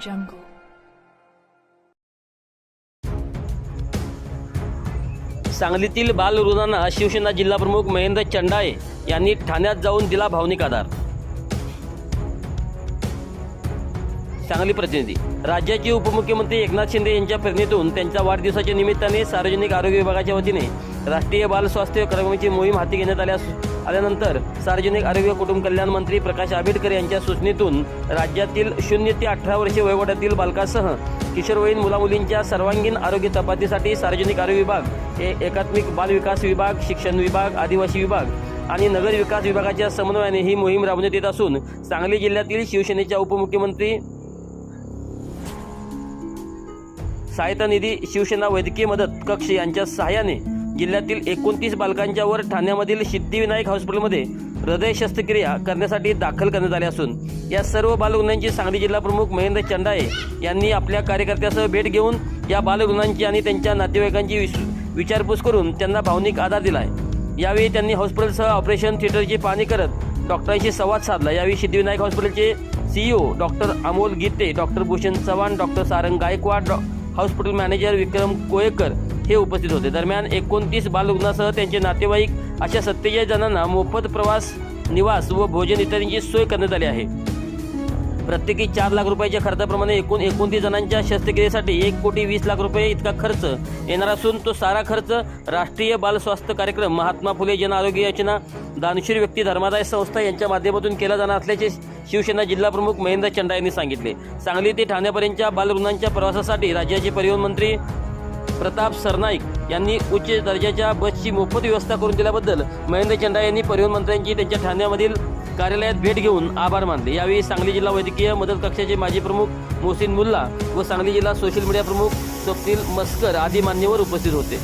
jungle. सांगलीतील बालरुग्णांना शिवसेना जिल्हाप्रमुख महेंद्र चंडाळे यांनी ठाण्यात जाऊन दिला भावनिक आधार सांगली प्रतिनिधी. राज्याचे उपमुख्यमंत्री एकनाथ शिंदे यांच्या प्रेरणेतून त्यांच्या वाढदिवसाच्या निमित्ताने सार्वजनिक आरोग्य विभागाच्या वतीने राष्ट्रीय बाल स्वास्थ्य कार्यक्रमाची मोहीम हाती घेण्यात आल्यास आल्यानंतर सार्वजनिक आरोग्य कुटुंब कल्याण मंत्री प्रकाश आंबेडकर यांच्या सूचनेतून राज्यातील शून्य ते अठरा वर्षे वयोगटातील बालकासह किशोरवयीन मुलामुलींच्या सर्वांगीण आरोग्य तपासणीसाठी सार्वजनिक आरोग्य विभाग हे एकात्मिक बाल विकास विभाग शिक्षण विभाग आदिवासी विभाग आणि नगर विकास विभागाच्या समन्वयाने ही मोहीम राबवण्यात येत असून सांगली जिल्ह्यातील शिवसेनेच्या उपमुख्यमंत्री सहायता निधी शिवसेना वैद्यकीय मदत कक्ष यांच्या सहाय्याने जिल्ह्यातील एकोणतीस बालकांच्यावर ठाण्यामधील सिद्धिविनायक हॉस्पिटलमध्ये हृदय शस्त्रक्रिया करण्यासाठी दाखल करण्यात आले असून या सर्व बालरुग्णांची सांगली जिल्हा प्रमुख महेंद्र चंडाळे यांनी आपल्या कार्यकर्त्यासह भेट घेऊन या बालरुग्णांची आणि त्यांच्या नातेवाईकांची विस- विचारपूस करून त्यांना भावनिक आधार दिला आहे यावेळी त्यांनी हॉस्पिटलसह ऑपरेशन थिएटरची पाहणी करत डॉक्टरांशी संवाद साधला. यावेळी सिद्धिविनायक हॉस्पिटलचे CEO doctor Amol Gite doctor Bhushan Chavan doctor Sarang Gaikwad डॉ हॉस्पिटल मॅनेजर विक्रम कोयेकर हे उपस्थित होते. दरम्यान एकोणतीस बालरुग्णासह त्यांचे नातेवाईक अशा सत्तेचाळीस जणांना मोफत प्रवास निवास व भोजन इत्यादींची सोय करण्यात आली आहे. प्रत्येकी चार लाख रुपयाच्या खर्चाप्रमाणे एकूण एकोणतीस जणांच्या शस्त्रक्रियेसाठी एक कोटी वीस लाख रुपये इतका खर्च येणार असून तो सारा खर्च राष्ट्रीय बाल स्वास्थ्य कार्यक्रम महात्मा फुले जन आरोग्य योजना दानशूर व्यक्ती धर्मादाय संस्था यांच्या माध्यमातून केला जाणार असल्याचे शिवसेना जिल्हाप्रमुख महेंद्र चंडा यांनी सांगितले. सांगली ते ठाण्यापर्यंतच्या बालरुग्णांच्या प्रवासासाठी राज्याचे परिवहन मंत्री प्रताप सरनाईक यांनी उच्च दर्जाच्या बसची मोफत व्यवस्था करून दिल्याबद्दल महेंद्र चंडा यांनी परिवहन मंत्र्यांची त्यांच्या ठाण्यामधील कार्यालयात भेट घेऊन आभार मानले. यावेळी सांगली जिल्हा वैद्यकीय मदत कक्षाचे माजी प्रमुख मोहसिन मुल्ला व सांगली जिल्हा सोशल मीडिया प्रमुख स्वप्नील मस्कर आदी मान्यवर उपस्थित होते.